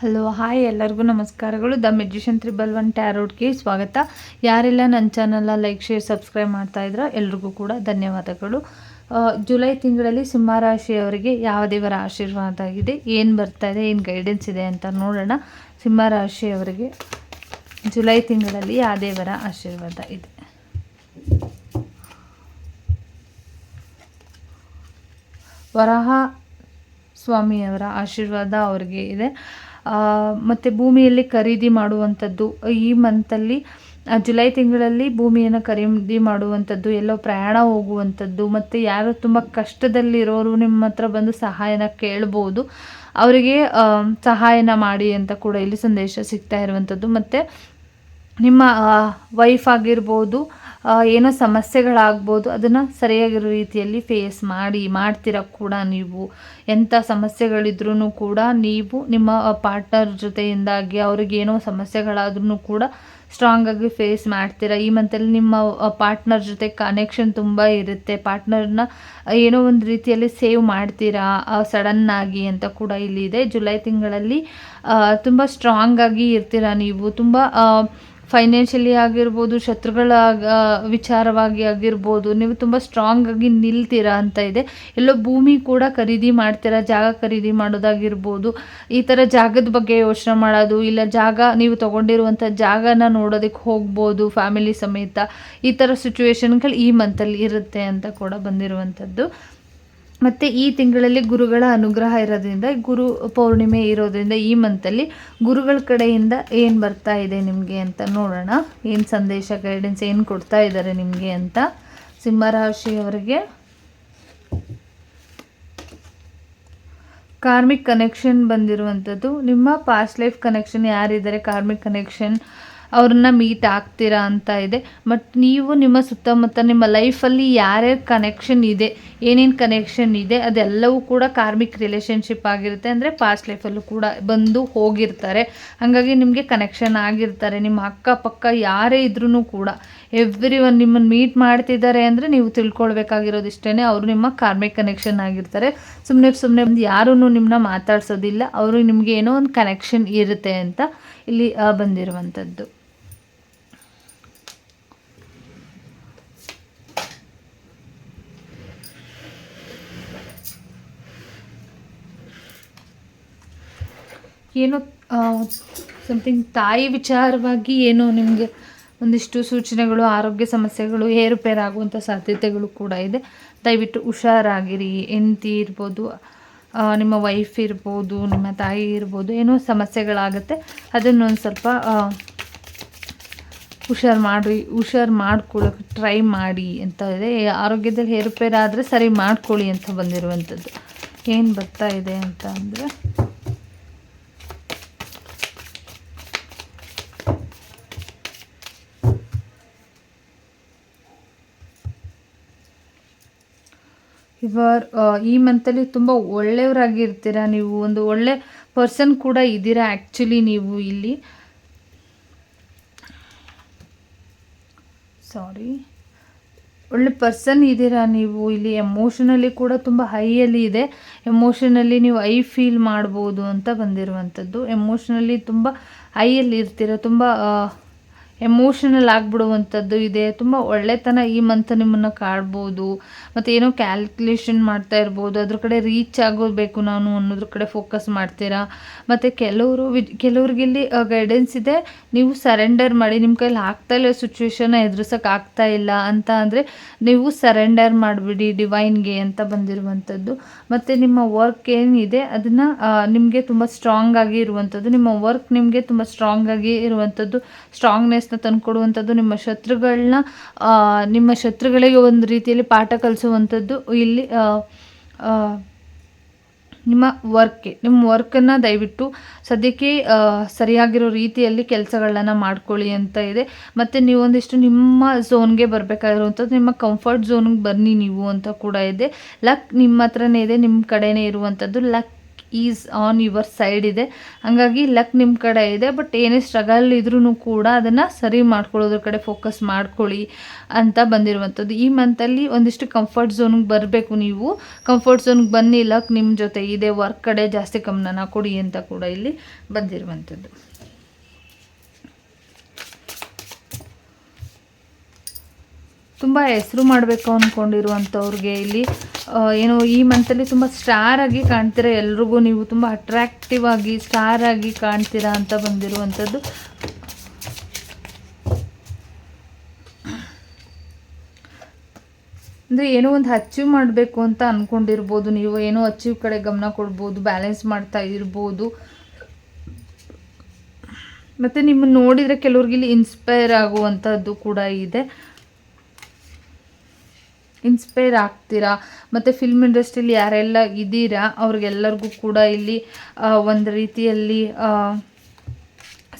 Hello hi ಎಲ್ಲರಿಗೂ ನಮಸ್ಕಾರಗಳು. The magician triple one ಟ್ಯಾರೋಡ್ಗೆ ಸ್ವಾಗತ. ಯಾರೆಲ್ಲ ನನ್ನ ಚಾನಲ್ನ ಲೈಕ್ ಶೇರ್ ಸಬ್ಸ್ಕ್ರೈಬ್ ಮಾಡ್ತಾ ಇದ್ರ ಎಲ್ರಿಗೂ ಕೂಡ ಧನ್ಯವಾದಗಳು. ಜುಲೈ ತಿಂಗಳಲ್ಲಿ ಸಿಂಹರಾಶಿಯವರಿಗೆ ಯಾವ ದೇವರ ಆಶೀರ್ವಾದ ಆಗಿದೆ, ಏನು ಬರ್ತಾ ಇದೆ, ಏನು ಗೈಡೆನ್ಸ್ ಇದೆ ಅಂತ ನೋಡೋಣ. ಸಿಂಹರಾಶಿಯವರಿಗೆ ಜುಲೈ ತಿಂಗಳಲ್ಲಿ ಯಾವ ದೇವರ ಆಶೀರ್ವಾದ ಇದೆ? ವರಾಹ ಸ್ವಾಮಿಯವರ ಆಶೀರ್ವಾದ ಅವರಿಗೆ ಇದೆ. ಮತ್ತೆ ಭೂಮಿಯಲ್ಲಿ ಖರೀದಿ ಮಾಡುವಂಥದ್ದು, ಈ ಮಂತಲ್ಲಿ ಜುಲೈ ತಿಂಗಳಲ್ಲಿ ಭೂಮಿಯನ್ನು ಖರೀದಿ ಮಾಡುವಂಥದ್ದು, ಎಲ್ಲೋ ಪ್ರಯಾಣ ಹೋಗುವಂಥದ್ದು, ಮತ್ತು ಯಾರು ತುಂಬ ಕಷ್ಟದಲ್ಲಿರೋರು ನಿಮ್ಮ ಹತ್ರ ಬಂದು ಸಹಾಯನ ಕೇಳ್ಬೋದು. ಅವರಿಗೆ ಸಹಾಯನ ಮಾಡಿ ಅಂತ ಕೂಡ ಇಲ್ಲಿ ಸಂದೇಶ ಸಿಗ್ತಾ ಇರುವಂಥದ್ದು. ಮತ್ತು ನಿಮ್ಮ ವೈಫ್ ಆಗಿರ್ಬೋದು ಏನೋ ಸಮಸ್ಯೆಗಳಾಗ್ಬೋದು, ಅದನ್ನು ಸರಿಯಾಗಿರೋ ರೀತಿಯಲ್ಲಿ ಫೇಸ್ ಮಾಡಿ, ಮಾಡ್ತೀರ ಕೂಡ ನೀವು. ಎಂಥ ಸಮಸ್ಯೆಗಳಿದ್ರೂ ಕೂಡ ನೀವು ನಿಮ್ಮ ಪಾರ್ಟ್ನರ್ ಜೊತೆಯಿಂದಾಗಿ ಅವ್ರಿಗೇನೋ ಸಮಸ್ಯೆಗಳಾದ್ರೂ ಕೂಡ ಸ್ಟ್ರಾಂಗಾಗಿ ಫೇಸ್ ಮಾಡ್ತೀರ. ಈ ಮಂತಲ್ಲಿ ನಿಮ್ಮ ಪಾರ್ಟ್ನರ್ ಜೊತೆ ಕನೆಕ್ಷನ್ ತುಂಬ ಇರುತ್ತೆ. ಪಾರ್ಟ್ನರ್ನ ಏನೋ ಒಂದು ರೀತಿಯಲ್ಲಿ ಸೇವ್ ಮಾಡ್ತೀರಾ ಸಡನ್ನಾಗಿ ಅಂತ ಕೂಡ ಇಲ್ಲಿದೆ ಜುಲೈ ತಿಂಗಳಲ್ಲಿ ತುಂಬ ಸ್ಟ್ರಾಂಗಾಗಿ ಇರ್ತೀರ ನೀವು. ತುಂಬ ಫೈನಾನ್ಷಿಯಲಿ ಆಗಿರ್ಬೋದು, ಶತ್ರುಗಳ ವಿಚಾರವಾಗಿ ಆಗಿರ್ಬೋದು, ನೀವು ತುಂಬ ಸ್ಟ್ರಾಂಗ್ ಆಗಿ ನಿಲ್ತೀರಾ ಅಂತ ಇದೆ. ಎಲ್ಲೋ ಭೂಮಿ ಕೂಡ ಖರೀದಿ ಮಾಡ್ತೀರಾ, ಜಾಗ ಖರೀದಿ ಮಾಡೋದಾಗಿರ್ಬೋದು, ಈ ಥರ ಜಾಗದ ಬಗ್ಗೆ ಯೋಚನೆ ಮಾಡೋದು, ಇಲ್ಲ ಜಾಗ, ನೀವು ತಗೊಂಡಿರುವಂಥ ಜಾಗನ ನೋಡೋದಕ್ಕೆ ಹೋಗ್ಬೋದು ಫ್ಯಾಮಿಲಿ ಸಮೇತ, ಈ ಥರ ಸಿಚುವೇಶನ್ಗಳು ಈ ಮಂತಲ್ಲಿ ಇರುತ್ತೆ ಅಂತ ಕೂಡ ಬಂದಿರುವಂಥದ್ದು. ಮತ್ತು ಈ ತಿಂಗಳಲ್ಲಿ ಗುರುಗಳ ಅನುಗ್ರಹ ಇರೋದ್ರಿಂದ, ಗುರು ಪೌರ್ಣಿಮೆ ಇರೋದ್ರಿಂದ ಈ ಮಂತಲ್ಲಿ ಗುರುಗಳ ಕಡೆಯಿಂದ ಏನು ಬರ್ತಾ ಇದೆ ನಿಮಗೆ ಅಂತ ನೋಡೋಣ. ಏನು ಸಂದೇಶ ಗೈಡೆನ್ಸ್ ಏನು ಕೊಡ್ತಾ ಇದ್ದಾರೆ ನಿಮಗೆ ಅಂತ ಸಿಂಹರಾಶಿಯವರಿಗೆ. ಕಾರ್ಮಿಕ್ ಕನೆಕ್ಷನ್ ಬಂದಿರುವಂಥದ್ದು. ನಿಮ್ಮ ಪಾಸ್ಟ್ ಲೈಫ್ ಕನೆಕ್ಷನ್ ಯಾರಿದ್ದಾರೆ? ಕಾರ್ಮಿಕ್ ಕನೆಕ್ಷನ್ ಅವ್ರನ್ನ ಮೀಟ್ ಆಗ್ತೀರಾ ಅಂತ ಇದೆ. ಬಟ್ ನೀವು ನಿಮ್ಮ ಸುತ್ತಮುತ್ತ ನಿಮ್ಮ ಲೈಫಲ್ಲಿ ಯಾರ್ಯಾರ ಕನೆಕ್ಷನ್ ಇದೆ, ಏನೇನು ಕನೆಕ್ಷನ್ ಇದೆ, ಅದೆಲ್ಲವೂ ಕೂಡ ಕಾರ್ಮಿಕ್ ರಿಲೇಷನ್ಶಿಪ್ ಆಗಿರುತ್ತೆ. ಅಂದರೆ ಪಾಸ್ಟ್ ಲೈಫಲ್ಲೂ ಕೂಡ ಬಂದು ಹೋಗಿರ್ತಾರೆ. ಹಾಗಾಗಿ ನಿಮಗೆ ಕನೆಕ್ಷನ್ ಆಗಿರ್ತಾರೆ. ನಿಮ್ಮ ಅಕ್ಕಪಕ್ಕ ಯಾರೇ ಇದ್ರೂ ಕೂಡ ಎವ್ರಿ ಒನ್ ನಿಮ್ಮನ್ನು ಮೀಟ್ ಮಾಡ್ತಿದ್ದಾರೆ ಅಂದರೆ ನೀವು ತಿಳ್ಕೊಳ್ಬೇಕಾಗಿರೋದು ಇಷ್ಟೇ ಅವರು ನಿಮ್ಮ ಕಾರ್ಮಿಕ್ ಕನೆಕ್ಷನ್ ಆಗಿರ್ತಾರೆ. ಸುಮ್ಮನೆ ಸುಮ್ಮನೆ ಒಂದು ಯಾರೂ ನಿಮ್ಮನ್ನ ಮಾತಾಡ್ಸೋದಿಲ್ಲ. ಅವರು ನಿಮಗೆ ಏನೋ ಒಂದು ಕನೆಕ್ಷನ್ ಇರುತ್ತೆ ಅಂತ ಇಲ್ಲಿ ಬಂದಿರುವಂಥದ್ದು. ಏನೋ ಸಮಥಿಂಗ್ ತಾಯಿ ವಿಚಾರವಾಗಿ ಏನೋ ನಿಮಗೆ ಒಂದಿಷ್ಟು ಸೂಚನೆಗಳು, ಆರೋಗ್ಯ ಸಮಸ್ಯೆಗಳು ಏರುಪೇರಾಗುವಂಥ ಸಾಧ್ಯತೆಗಳು ಕೂಡ ಇದೆ. ದಯವಿಟ್ಟು ಹುಷಾರಾಗಿರಿ. ಹೆಂಡ್ತಿ ಇರ್ಬೋದು ನಿಮ್ಮ ವೈಫ್ ಇರ್ಬೋದು, ನಿಮ್ಮ ತಾಯಿ ಇರ್ಬೋದು, ಏನೋ ಸಮಸ್ಯೆಗಳಾಗುತ್ತೆ. ಅದನ್ನೊಂದು ಸ್ವಲ್ಪ ಹುಷಾರು ಮಾಡಿ ಹುಷಾರು ಮಾಡ್ಕೊಳ್ಳೋಕೆ ಟ್ರೈ ಮಾಡಿ ಅಂತ ಇದೆ. ಆರೋಗ್ಯದಲ್ಲಿ ಏರುಪೇರಾದರೆ ಸರಿ ಮಾಡ್ಕೊಳ್ಳಿ ಅಂತ ಬಂದಿರುವಂಥದ್ದು ಏನು ಬರ್ತಾ ಇದೆ ಅಂತ ಅಂದರೆ ಇವರ್ ಈ ಮಂತಲ್ಲಿ ತುಂಬ ಒಳ್ಳೆಯವರಾಗಿರ್ತೀರ ನೀವು? ಒಂದು ಒಳ್ಳೆ ಪರ್ಸನ್ ಕೂಡ ಇದ್ದೀರಾ ಆ್ಯಕ್ಚುಲಿ ನೀವು ಇಲ್ಲಿ? ಸಾರಿ ಒಳ್ಳೆ ಪರ್ಸನ್ ಇದ್ದೀರಾ ನೀವು ಇಲ್ಲಿ? ಎಮೋಷನಲ್ಲಿ ಕೂಡ ತುಂಬ ಹೈಯಲ್ಲಿ ಇದೆ. ಎಮೋಷನಲ್ಲಿ ನೀವು ಐ ಫೀಲ್ ಮಾಡ್ಬೋದು ಅಂತ ಬಂದಿರುವಂಥದ್ದು. ಎಮೋಷನಲ್ಲಿ ತುಂಬ ಹೈಯಲ್ಲಿ ಇರ್ತೀರ? ತುಂಬ ಎಮೋಷನಲ್ ಆಗಿಬಿಡುವಂಥದ್ದು ಇದೆ. ತುಂಬ ಒಳ್ಳೆತನ ಈ ಮಂತ್ ನಿಮ್ಮನ್ನು ಕಾಡ್ಬೋದು ಮತ್ತು ಏನೋ ಕ್ಯಾಲ್ಕುಲೇಷನ್ ಮಾಡ್ತಾ ಇರ್ಬೋದು. ಅದ್ರ ಕಡೆ ರೀಚ್ ಆಗೋಬೇಕು ನಾನು ಅನ್ನೋದ್ರ ಕಡೆ ಫೋಕಸ್ ಮಾಡ್ತೀರಾ? ಮತ್ತು ಕೆಲವರು ವಿ ಕೆಲವ್ರಿಗೆ ಇಲ್ಲಿ ಗೈಡೆನ್ಸ್ ಇದೆ. ನೀವು ಸರೆಂಡರ್ ಮಾಡಿ ನಿಮ್ಮ ಕೈಲಿ ಆಗ್ತಾ ಇಲ್ಲ ಸಿಚುವೇಶನ್ ಎದುರಿಸೋಕೆ ಆಗ್ತಾ ಇಲ್ಲ ಅಂತ ಅಂದರೆ ನೀವು ಸರೆಂಡರ್ ಮಾಡಿಬಿಡಿ ಡಿವೈನ್ಗೆ ಅಂತ ಬಂದಿರುವಂಥದ್ದು. ಮತ್ತು ನಿಮ್ಮ ವರ್ಕ್ ಏನಿದೆ, ಅದನ್ನು ನಿಮಗೆ ತುಂಬ ಸ್ಟ್ರಾಂಗ್ ಆಗಿ ಇರುವಂಥದ್ದು. ನಿಮ್ಮ ವರ್ಕ್ ನಿಮಗೆ ತುಂಬ ಸ್ಟ್ರಾಂಗ್ ಆಗಿ ಇರುವಂಥದ್ದು. ಸ್ಟ್ರಾಂಗ್ನೆಸ್ನ ತಂದುಕೊಡುವಂಥದ್ದು ನಿಮ್ಮ ಶತ್ರುಗಳನ್ನ ನಿಮ್ಮ ಶತ್ರುಗಳಿಗೆ ಒಂದು ರೀತಿಯಲ್ಲಿ ಪಾಠ ಕಲಿಸುವಂಥದ್ದು ಇಲ್ಲಿ ನಿಮ್ಮ ವರ್ಕ್ಗೆ ನಿಮ್ಮ ವರ್ಕನ್ನು ದಯವಿಟ್ಟು ಸದ್ಯಕ್ಕೆ ಸರಿಯಾಗಿರೋ ರೀತಿಯಲ್ಲಿ ಕೆಲಸಗಳನ್ನ ಮಾಡ್ಕೊಳ್ಳಿ ಅಂತ ಇದೆ. ಮತ್ತು ನೀವೊಂದಿಷ್ಟು ನಿಮ್ಮ ಝೋನ್ಗೆ ಬರಬೇಕಾಗಿರುವಂಥದ್ದು, ನಿಮ್ಮ ಕಂಫರ್ಟ್ ಝೋನ್ಗೆ ಬನ್ನಿ ನೀವು ಅಂತ ಕೂಡ ಇದೆ. ಲಕ್ ನಿಮ್ಮ ಹತ್ರನೇ ಇದೆ, ನಿಮ್ಮ ಕಡೆನೇ ಇರುವಂಥದ್ದು. Luck is on your side ಇದೆ. ಹಾಗಾಗಿ ಲಕ್ ನಿಮ್ಮ ಕಡೆ ಇದೆ ಬಟ್ ಏನೇ ಸ್ಟ್ರಗಲ್ ಇದ್ರೂ ಕೂಡ ಅದನ್ನು ಸರಿ ಮಾಡ್ಕೊಳ್ಳೋದ್ರ ಕಡೆ ಫೋಕಸ್ ಮಾಡ್ಕೊಳ್ಳಿ ಅಂತ ಬಂದಿರುವಂಥದ್ದು. ಈ ಮಂತಲ್ಲಿ ಒಂದಿಷ್ಟು ಕಂಫರ್ಟ್ ಝೋನ್ಗೆ ಬರಬೇಕು ನೀವು. ಕಂಫರ್ಟ್ ಝೋನ್ಗೆ ಬನ್ನಿ ಲಕ್ ನಿಮ್ಮ ಜೊತೆ ಇದೆ ವರ್ಕ್ ಕಡೆ ಜಾಸ್ತಿ ಗಮನನ ಕೊಡಿ ಅಂತ ಕೂಡ ಇಲ್ಲಿ ಬಂದಿರುವಂಥದ್ದು. ತುಂಬ ಹೆಸರು ಮಾಡಬೇಕು ಅಂದ್ಕೊಂಡಿರುವಂಥವ್ರಿಗೆ ಇಲ್ಲಿ. ಏನು ಈ ಮಂತಲ್ಲಿ ತುಂಬ ಸ್ಟಾರ್ ಆಗಿ ಕಾಣ್ತೀರಾ ಎಲ್ರಿಗೂ? ನೀವು ತುಂಬ ಅಟ್ರಾಕ್ಟಿವ್ ಆಗಿ ಸ್ಟಾರ್ ಆಗಿ ಕಾಣ್ತೀರಾ ಅಂತ ಬಂದಿರುವಂಥದ್ದು ಅಂದರೆ ಏನೋ ಒಂದು ಅಚೀವ್ ಮಾಡಬೇಕು ಅಂತ ಅಂದ್ಕೊಂಡಿರ್ಬೋದು ನೀವು ಏನೋ ಅಚೀವ್ ಕಡೆ ಗಮನ ಕೊಡ್ಬೋದು ಬ್ಯಾಲೆನ್ಸ್ ಮಾಡ್ತಾ ಇರ್ಬೋದು. ಮತ್ತು ನಿಮ್ಮನ್ನು ನೋಡಿದರೆ ಕೆಲವ್ರಿಗೆ ಇಲ್ಲಿ ಇನ್ಸ್ಪೈರ್ ಆಗುವಂಥದ್ದು ಕೂಡ ಇದೆ. ಇನ್ಸ್ಪೈರ್ ಆಗ್ತೀರಾ? ಮತ್ತು ಫಿಲ್ಮ್ ಇಂಡಸ್ಟ್ರಿಲಿ ಯಾರೆಲ್ಲ ಇದ್ದೀರಾ, ಅವ್ರಿಗೆಲ್ಲರಿಗೂ ಕೂಡ ಇಲ್ಲಿ ಒಂದು ರೀತಿಯಲ್ಲಿ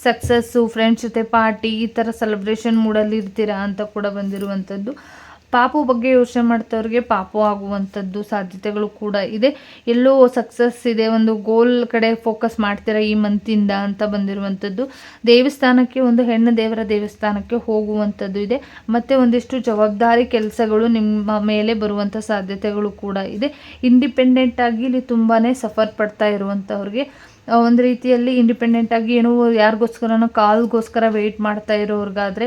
ಸಕ್ಸಸ್ಸು ಫ್ರೆಂಡ್ಸ್ ಜೊತೆ ಪಾರ್ಟಿ ಈ ಥರ ಸೆಲೆಬ್ರೇಷನ್ ಮೂಡಲ್ಲಿ ಇರ್ತೀರಾ ಅಂತ ಕೂಡ ಬಂದಿರುವಂಥದ್ದು ಪಾಪು ಬಗ್ಗೆ ಯೋಚನೆ ಮಾಡ್ತವ್ರಿಗೆ ಪಾಪು ಆಗುವಂಥದ್ದು ಸಾಧ್ಯತೆಗಳು ಕೂಡ ಇದೆ. ಎಲ್ಲೋ ಸಕ್ಸಸ್ ಇದೆ, ಒಂದು ಗೋಲ್ ಕಡೆ ಫೋಕಸ್ ಮಾಡ್ತೀರಾ ಈ ಮಂತಿಂದ ಅಂತ ಬಂದಿರುವಂಥದ್ದು. ದೇವಸ್ಥಾನಕ್ಕೆ ಒಂದು ಹೆಣ್ಣು ದೇವರ ದೇವಸ್ಥಾನಕ್ಕೆ ಹೋಗುವಂಥದ್ದು ಇದೆ. ಮತ್ತು ಒಂದಿಷ್ಟು ಜವಾಬ್ದಾರಿ ಕೆಲಸಗಳು ನಿಮ್ಮ ಮೇಲೆ ಬರುವಂಥ ಸಾಧ್ಯತೆಗಳು ಕೂಡ ಇದೆ. ಇಂಡಿಪೆಂಡೆಂಟ್ ಆಗಿ ಇಲ್ಲಿ ತುಂಬಾ ಸಫರ್ ಪಡ್ತಾ ಇರುವಂಥವ್ರಿಗೆ. ಒಂದು ರೀತಿಯಲ್ಲಿ ಇಂಡಿಪೆಂಡೆಂಟ್ ಆಗಿ ಏನೋ ಯಾರಿಗೋಸ್ಕರನೋ ಕಾಲ್ಗೋಸ್ಕರ ವೆಯ್ಟ್ ಮಾಡ್ತಾ ಇರೋರ್ಗಾದರೆ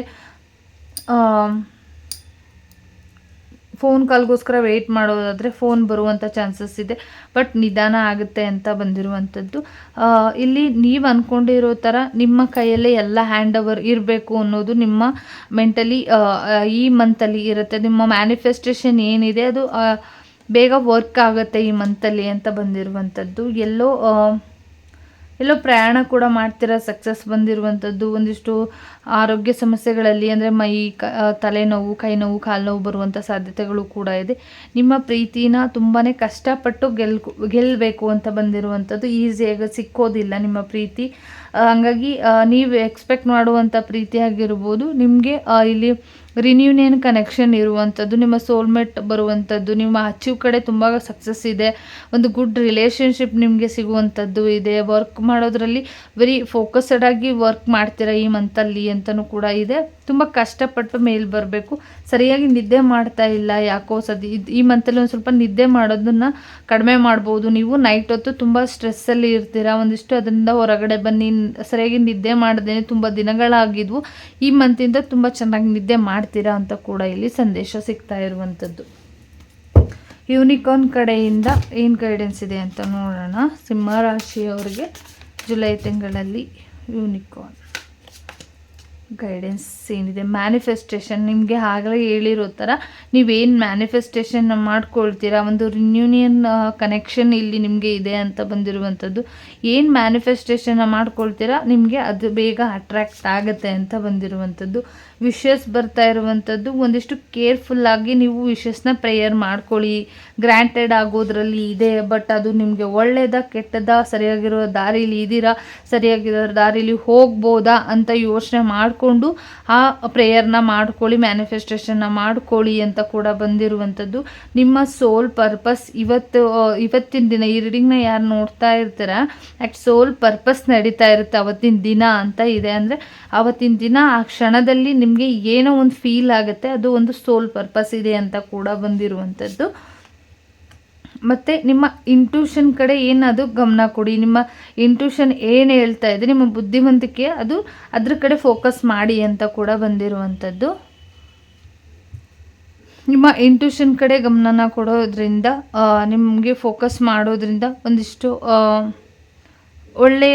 ಫೋನ್ ಕಾಲ್ಗೋಸ್ಕರ ವೆಯ್ಟ್ ಮಾಡೋದಾದರೆ ಫೋನ್ ಬರುವಂಥ ಚಾನ್ಸಸ್ ಇದೆ ಬಟ್ ನಿಧಾನ ಆಗುತ್ತೆ ಅಂತ ಬಂದಿರುವಂಥದ್ದು. ಇಲ್ಲಿ ನೀವು ಅಂದ್ಕೊಂಡಿರೋ ಥರ ನಿಮ್ಮ ಕೈಯಲ್ಲೇ ಎಲ್ಲ ಹ್ಯಾಂಡ್ ಓವರ್ ಇರಬೇಕು ಅನ್ನೋದು ನಿಮ್ಮ ಮೆಂಟಲಿ ಈ ಮಂತಲ್ಲಿ ಇರುತ್ತೆ. ನಿಮ್ಮ ಮ್ಯಾನಿಫೆಸ್ಟೇಷನ್ ಏನಿದೆ ಅದು ಬೇಗ ವರ್ಕ್ ಆಗುತ್ತೆ ಈ ಮಂತಲ್ಲಿ ಅಂತ ಬಂದಿರುವಂಥದ್ದು. ಎಲ್ಲೋ ಎಲ್ಲೋ ಪ್ರಯಾಣ ಕೂಡ ಮಾಡ್ತೀರಾ? ಸಕ್ಸಸ್ ಬಂದಿರುವಂಥದ್ದು ಒಂದಿಷ್ಟು ಆರೋಗ್ಯ ಸಮಸ್ಯೆಗಳಲ್ಲಿ ಅಂದರೆ ಮೈ, ಕ ತಲೆನೋವು ಕೈ ನೋವು ಕಾಲು ನೋವು ಬರುವಂಥ ಸಾಧ್ಯತೆಗಳು ಕೂಡ ಇದೆ. ನಿಮ್ಮ ಪ್ರೀತಿನ ತುಂಬಾ ಕಷ್ಟಪಟ್ಟು ಗೆಲ್ ಗೆಲ್ಲಬೇಕು ಅಂತ ಬಂದಿರುವಂಥದ್ದು ಈಸಿಯಾಗಿ ಸಿಕ್ಕೋದಿಲ್ಲ ನಿಮ್ಮ ಪ್ರೀತಿ. ಹಂಗಾಗಿ ನೀವು ಎಕ್ಸ್ಪೆಕ್ಟ್ ಮಾಡುವಂಥ ಪ್ರೀತಿ ಆಗಿರ್ಬೋದು. ನಿಮಗೆ ಇಲ್ಲಿ ರಿನ್ಯೂನಿಯನ್ ಕನೆಕ್ಷನ್ ಇರುವಂಥದ್ದು, ನಿಮ್ಮ ಸೋಲ್ಮೇಟ್ ಬರುವಂಥದ್ದು, ನಿಮ್ಮ ಅಚೀವ್ ಕಡೆ ತುಂಬ ಸಕ್ಸಸ್ ಇದೆ, ಒಂದು ಗುಡ್ ರಿಲೇಷನ್ಶಿಪ್ ನಿಮಗೆ ಸಿಗುವಂಥದ್ದು ಇದೆ ವರ್ಕ್ ಮಾಡೋದ್ರಲ್ಲಿ ವೆರಿ ಫೋಕಸ್ಡ್ ಆಗಿ ವರ್ಕ್ ಮಾಡ್ತೀರಾ ಈ ಮಂತಲ್ಲಿ ಅಂತಲೂ ಕೂಡ ಇದೆ. ತುಂಬ ಕಷ್ಟಪಟ್ಟು ಮೇಲೆ ಬರಬೇಕು. ಸರಿಯಾಗಿ ನಿದ್ದೆ ಮಾಡ್ತಾ ಇಲ್ಲ ಯಾಕೋ ಸದ್ ಈ ಮಂತಲ್ಲಿ ಒಂದು ಸ್ವಲ್ಪ ನಿದ್ದೆ ಮಾಡೋದನ್ನ ಕಡಿಮೆ ಮಾಡ್ಬೋದು. ನೀವು ನೈಟ್ ಹೊತ್ತು ತುಂಬ ಸ್ಟ್ರೆಸ್ಸಲ್ಲಿ ಇರ್ತೀರಾ. ಒಂದಿಷ್ಟು ಅದರಿಂದ ಹೊರಗಡೆ ಬನ್ನಿ. ಸರಿಯಾಗಿ ನಿದ್ದೆ ಮಾಡದೇನೆ ತುಂಬ ದಿನಗಳಾಗಿದ್ವು. ಈ ಮಂತಿಂದ ತುಂಬ ಚೆನ್ನಾಗಿ ನಿದ್ದೆ ಮಾಡ್ತೀರಾ ಅಂತ ಕೂಡ ಇಲ್ಲಿ ಸಂದೇಶ ಸಿಗ್ತಾ ಇರುವಂಥದ್ದು ಯೂನಿಕಾರ್ನ್ ಕಡೆಯಿಂದ ಏನು ಗೈಡೆನ್ಸ್ ಇದೆ ಅಂತ ನೋಡೋಣ. ಸಿಂಹರಾಶಿಯವರಿಗೆ ಜುಲೈ ತಿಂಗಳಲ್ಲಿ ಯೂನಿಕಾರ್ನ್. ಗೈಡೆನ್ಸ್ ಏನಿದೆ? ಮ್ಯಾನಿಫೆಸ್ಟೇಷನ್ ನಿಮಗೆ ಆಗಲೇ ಹೇಳಿರೋ ಥರ ನೀವೇನು ಮ್ಯಾನಿಫೆಸ್ಟೇಷನ್ ಮಾಡ್ಕೊಳ್ತೀರಾ? ಒಂದು ರಿನ್ಯೂನಿಯನ್ ಕನೆಕ್ಷನ್ ಇಲ್ಲಿ ನಿಮಗೆ ಇದೆ ಅಂತ ಬಂದಿರುವಂಥದ್ದು. ಏನು ಮ್ಯಾನಿಫೆಸ್ಟೇಷನ್ ಮಾಡ್ಕೊಳ್ತೀರಾ? ನಿಮಗೆ ಅದು ಬೇಗ ಅಟ್ರ್ಯಾಕ್ಟ್ ಆಗುತ್ತೆ ಅಂತ ಬಂದಿರುವಂಥದ್ದು. ವಿಶಸ್ ಬರ್ತಾ ಇರುವಂಥದ್ದು, ಒಂದಿಷ್ಟು ಕೇರ್ಫುಲ್ಲಾಗಿ ನೀವು ವಿಶಸ್ನ ಪ್ರೇಯರ್ ಮಾಡ್ಕೊಳ್ಳಿ. ಗ್ರ್ಯಾಂಟೆಡ್ ಆಗೋದ್ರಲ್ಲಿ ಇದೆ ಬಟ್ ಅದು ನಿಮಗೆ ಒಳ್ಳೆಯದ ಕೆಟ್ಟದ, ಸರಿಯಾಗಿರೋ ದಾರಿಲಿ ಇದ್ದೀರಾ ಸರಿಯಾಗಿರೋ ದಾರಿಲಿ ಹೋಗ್ಬೋದಾ ಅಂತ ಯೋಚನೆ ಮಾಡಿಕೊಂಡು ಆ ಪ್ರೇಯರ್ನ ಮಾಡ್ಕೊಳ್ಳಿ ಮ್ಯಾನಿಫೆಸ್ಟೇಷನ್ನ ಮಾಡ್ಕೊಳ್ಳಿ ಅಂತ ಕೂಡ ಬಂದಿರುವಂಥದ್ದು. ನಿಮ್ಮ ಸೋಲ್ ಪರ್ಪಸ್ ಇವತ್ತು ಇವತ್ತಿನ ದಿನ, ಈ ರೀಡಿಂಗ್ನ ಯಾರು ನೋಡ್ತಾ ಇರ್ತಾರ? ಆ್ಯಕ್ಟ್ ಸೋಲ್ ಪರ್ಪಸ್ ನಡೀತಾ ಇರುತ್ತೆ ಅವತ್ತಿನ ದಿನ ಅಂತ ಇದೆ. ಅಂದರೆ ಅವತ್ತಿನ ದಿನ ಆ ಕ್ಷಣದಲ್ಲಿ ನಿಮಗೆ ಏನೋ ಒಂದು ಫೀಲ್ ಆಗುತ್ತೆ, ಅದು ಒಂದು ಸೋಲ್ ಪರ್ಪಸ್ ಇದೆ ಅಂತ ಕೂಡ ಬಂದಿರುವಂಥದ್ದು. ಮತ್ತು ನಿಮ್ಮ ಇಂಟ್ಯೂಷನ್ ಕಡೆ ಏನದು ಗಮನ ಕೊಡಿ, ನಿಮ್ಮ ಇಂಟ್ಯೂಷನ್ ಏನು ಹೇಳ್ತಾ ಇದೆ, ನಿಮ್ಮ ಬುದ್ಧಿವಂತಿಕೆ ಅದು ಅದ್ರ ಕಡೆ ಫೋಕಸ್ ಮಾಡಿ ಅಂತ ಕೂಡ ಬಂದಿರುವಂಥದ್ದು. ನಿಮ್ಮ ಇಂಟ್ಯೂಷನ್ ಕಡೆ ಗಮನನ ಕೊಡೋದ್ರಿಂದ ನಿಮಗೆ ಫೋಕಸ್ ಮಾಡೋದ್ರಿಂದ ಒಂದಿಷ್ಟು ಒಳ್ಳೆ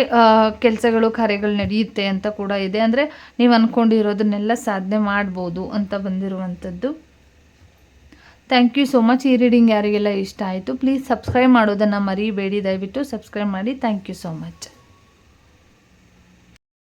ಕೆಲಸಗಳು, ಕಾರ್ಯಗಳು ನಡೆಯುತ್ತೆ ಅಂತ ಕೂಡ ಇದೆ. ಅಂದರೆ ನೀವು ಅಂದ್ಕೊಂಡಿರೋದನ್ನೆಲ್ಲ ಸಾಧನೆ ಮಾಡ್ಬೋದು ಅಂತ ಬಂದಿರುವಂಥದ್ದು. ಥ್ಯಾಂಕ್ ಯು ಸೋ ಮಚ್ ಈ ರೀಡಿಂಗ್ ಯಾರಿಗೆಲ್ಲ ಇಷ್ಟ ಆಯಿತು ಪ್ಲೀಸ್ ಸಬ್ಸ್ಕ್ರೈಬ್ ಮಾಡೋದನ್ನು ಮರಿಬೇಡಿ. ದಯವಿಟ್ಟು ಸಬ್ಸ್ಕ್ರೈಬ್ ಮಾಡಿ. Thank you so much